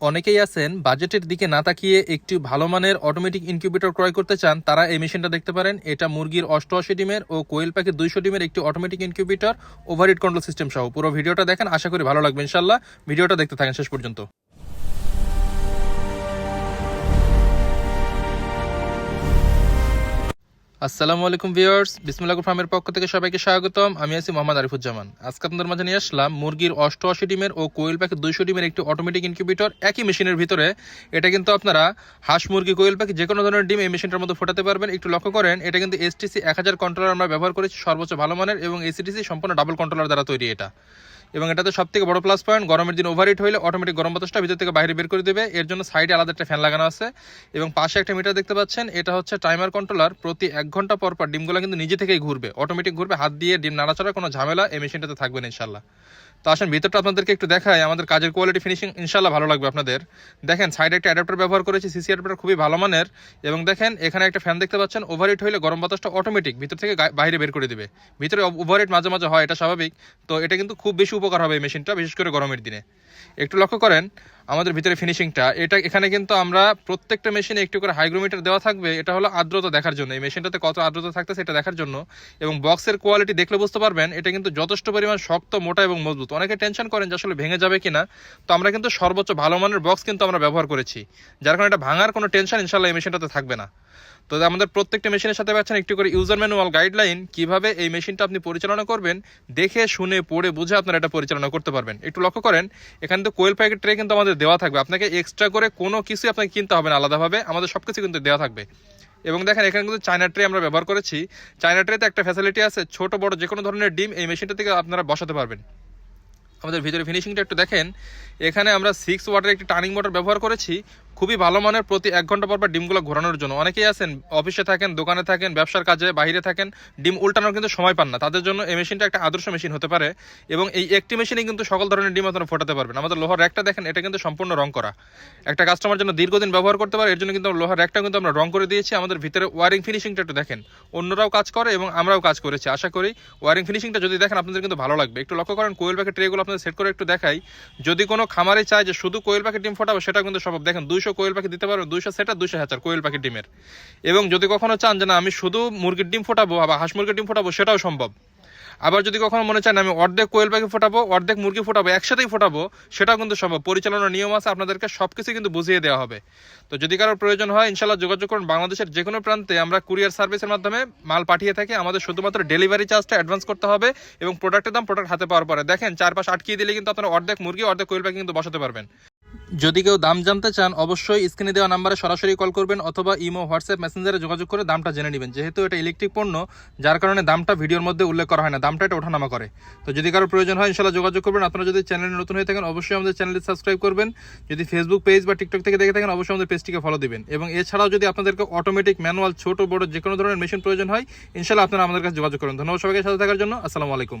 অনেকেই আছেন, বাজেটের দিকে না তাকিয়ে একটি ভালো মানের অটোমেটিক ইনকিউবেটর ক্রয় করতে চান, তারা এই মেশিনটা দেখতে পারেন। এটা মুরগির অষ্টআশি ডিমের ও কোয়েল পাখির দুইশো ডিমের একটি automatic incubator overheat control system সহ। পুরো ভিডিওটা দেখেন, আশা করি ভালো লাগবে ইনশাল্লাহ ভিডিওটা দেখতে থাকেন শেষ পর্যন্ত। আসসালামু আলাইকুম ভিউয়ার্স বিসমুল্লাহ ফার্মের পক্ষ থেকে সবাইকে স্বাগতম। আমি আছি মোহাম্মদ আরিফুজ্জামান। আজকে আপনাদের মাঝে নিয়ে আসলাম মুরগির অষ্টআশি ডিমের ও কোয়েল পাখি দুইশো ডিমের একটি অটোমেটিক ইনকিউবেটর একই মেশিনের ভিতরে। এটা কিন্তু আপনারা হাঁস, মুরগি, কোয়েল পাখি যে কোনো ধরনের ডিম এই মেশিনটার মধ্যে ফোটাতে পারবেন। একটু লক্ষ্য করেন, এটা কিন্তু এসটিসি এক হাজার কন্ট্রোলার আমরা ব্যবহার করেছি সর্বোচ্চ ভালো মানের এবং এসিটিসি সম্পূর্ণ ডাবল কন্ট্রোলার দ্বারা তৈরি এটা। এবং এটাতে সব থেকে বড় প্লাস পয়েন্ট গরমের দিন ওভারহিট হলে অটোমেটিক গরম বাতাসটা ভিতর থেকে বাইরে বের করে দেবে। এর জন্য সাইডে আলাদা একটা ফ্যান লাগানো আছে। এবং পাশে একটা মিটার দেখতে পাচ্ছেন, এটা হচ্ছে টাইমার কন্ট্রোলার প্রতি এক ঘণ্টা পর পর ডিমগুলো কিন্তু নিজে থেকেই ঘুরবে। অটোমেটিক ঘুরবে, হাত দিয়ে ডিম নাড়াচাড়া, কোনো ঝামেলা এই মেশিনটাতে থাকবে না ইনশাল্লাহ তো আসেন, ভিতরটা আপনাদেরকে একটু দেখায় আমাদের কাজের কোয়ালিটি ফিনিশিং ইনশাল্লাহ ভালো লাগবে আপনাদের। দেখেন সাইডে একটা অ্যাডাপ্টার ব্যবহার করেছি সিসি অ্যাডাপ্টার খুবই ভালো মানের। এবং দেখেন, এখানে একটা ফ্যান দেখতে পাচ্ছেন ওভারহিট হলে গরম বাতাসটা অটোমেটিক ভিতর থেকে বাইরে বের করে দিবে। ভিতরে ওভারহিট মাঝে মাঝে হয়, এটা স্বাভাবিক। তো এটা কিন্তু খুব বেশি উপকার হবে এই মেশিনটা, বিশেষ করে গরমের দিনে। একটু লক্ষ্য করেন আমাদের ভিতরে ফিনিশিংটা এটা এখানে কিন্তু আমরা প্রত্যেকটা মেশিনে একটু করে হাইগ্রোমিটার দেওয়া থাকবে, এটা হলো আর্দ্রতা দেখার জন্য। এই মেশিনটাতে কত আর্দ্রতা থাকতে সেটা দেখার জন্য। এবং বক্সের কোয়ালিটি দেখলে বুঝতে পারবেন, এটা কিন্তু যথেষ্ট পরিমাণ শক্ত, মোটা এবং মজবুত। অনেকে টেনশন করেন যে আসলে ভেঙে যাবে কিনা। তো আমরা কিন্তু সর্বোচ্চ ভালো মানের বক্স কিন্তু আমরা ব্যবহার করেছি। যার কারণে এটা ভাঙার কোনো টেনশন ইনশাল্লাহ এই মেশিনটাতে থাকবে না। তো আমাদের প্রত্যেকটা মেশিনের সাথে পাচ্ছেন একটু করে ইউজার ম্যানুয়াল গাইডলাইন কীভাবে এই মেশিনটা আপনি পরিচালনা করবেন, দেখে, শুনে, পড়ে, বুঝে আপনারা এটা পরিচালনা করতে পারবেন। একটু লক্ষ্য করেন, এখানে তো কোয়েল প্যাকেট ট্রে কিন্তু আমাদের দেওয়া থাকবে। আপনাকে এক্সট্রা করে কোনো কিছু আপনাকে কিনতে হবে না আলাদাভাবে, আমাদের সব কিছু কিন্তু দেওয়া থাকবে। এবং দেখেন, এখানে কিন্তু চায়না ট্রে আমরা ব্যবহার করেছি। চায়না ট্রেতে একটা ফ্যাসিলিটি আছে, ছোট, বড় যে কোনো ধরনের ডিম এই মেশিনটা থেকে আপনারা বসাতে পারবেন। আমাদের ভিতরে ফিনিশিংটা একটু দেখেন। এখানে আমরা সিক্স ওয়াটের একটি টার্নিং মোটর ব্যবহার করেছি। খুবই ভালো মানের প্রতি এক ঘণ্টা পর পর ডিমগুলো ঘোরানোর জন্য। অনেকেই আছেন, অফিসে থাকেন, দোকানে থাকেন, ব্যবসার কাজে বাইরে থাকেন, ডিম উল্টানোর কিন্তু সময় পান না। তাদের জন্য এই মেশিনটা একটা আদর্শ মেশিন হতে পারে এবং এই একটি মেশিনে কিন্তু সকল ধরনের ডিম আপনারা ফোটাতে পারবেন। আমাদের লোহার র্যাকটা দেখেন, এটা কিন্তু সম্পূর্ণ রং করা। একটা কাস্টমার জন্য দীর্ঘদিন ব্যবহার করতে পারে, এর জন্য কিন্তু লোহার র্যাকটা কিন্তু আমরা রং করে দিয়েছি। আমাদের ভিতরে ওয়ারিং ফিনিশিংটা একটু দেখেন। অন্যরাও কাজ করে এবং আমরাও কাজ করেছি। আশা করি ওয়ারিং ফিনিশিংটা যদি দেখেন, আপনাদের কিন্তু ভালো লাগবে। একটু লক্ষ্য করেন, কোয়েল পাখির ট্রেগুলো আপনাদের সেট করে একটু দেখাই। যদি কোনো খামারে চায় যে শুধু কোয়েল পাখির ডিম ফোটাবো সেটা কিন্তু সম্ভব দেখেন, দুইশো কোয়েল পাখি দিতে পারবে, দুইশো সেটা দুইশো হাজার কোয়েল পাখির ডিমের। এবং যদি কখনো চান যে না, আমি শুধু মুরগির ডিম ফোটাবো বা হাঁস মুরগির ডিম ফোটাবো, সেটাও সম্ভব। আবার যদি কখনো মনে চান, আমি অর্ধেক কোয়েল পাখি ফোটাবো, অর্ধেক মুরগি ফোটাবো, একসাথেই ফোটাবো, সেটাও কিন্তু সম্ভব। পরিচালনার নিয়ম আছে, আপনাদেরকে সব কিছু কিন্তু বুঝিয়ে দেওয়া হবে। তো যদি কারোর প্রয়োজন হয়, ইনশাল্লাহ যোগাযোগ করুন। বাংলাদেশের যে কোনো প্রান্তে আমরা কুরিয়ার সার্ভিসের মাধ্যমে মাল পাঠিয়ে থাকি। আমাদের শুধুমাত্র ডেলিভারি চার্জটা অ্যাডভান্স করতে হবে এবং প্রোডাক্টের দাম প্রোডাক্ট হাতে পাওয়ার পরে। দেখেন, চারপাশ আটকিয়ে দিলে কিন্তু আপনারা অর্ধেক মুরগি, অর্ধেক কোয়েল পাখি কিন্তু বসাতে পারবেন। যদি কেউ দাম জানতে চান, অবশ্যই স্ক্রিনে দেওয়া নাম্বারে সরাসরি কল করবেন অথবা ইমো, হোয়াটসঅ্যাপ মেসেঞ্জারে যোগাযোগ করে দামটা জেনে নেবেন। যেহেতু এটা ইলেকট্রিক পণ্য, যার কারণে দামটা ভিডিওর মধ্যে উল্লেখ করা হয় না, দামটা এটা ওঠানামা করে। তো যদি কারও প্রয়োজন হয় ইনশাল্লাহ যোগাযোগ করবেন। আপনারা যদি চ্যানেলে নতুন হয়ে থাকেন, অবশ্যই আমাদের চ্যানেলটি সাবস্ক্রাইব করবেন। যদি ফেসবুক পেজ বা টিকটক থেকে দেখে থাকেন, অবশ্যই আমাদের পেজটিকে ফলো দিবেন। এবং এছাড়াও যদি আপনাদেরকে অটোমেটিক ম্যানুয়াল ছোট, বড় যে কোনো ধরনের মেশিন প্রয়োজন হয় ইনশাল্লাহ আপনারা আমাদের কাছে যোগাযোগ করুন। ধন্যবাদ সবাইকে, সাথে থাকার জন্য। আসসালামু আলাইকুম।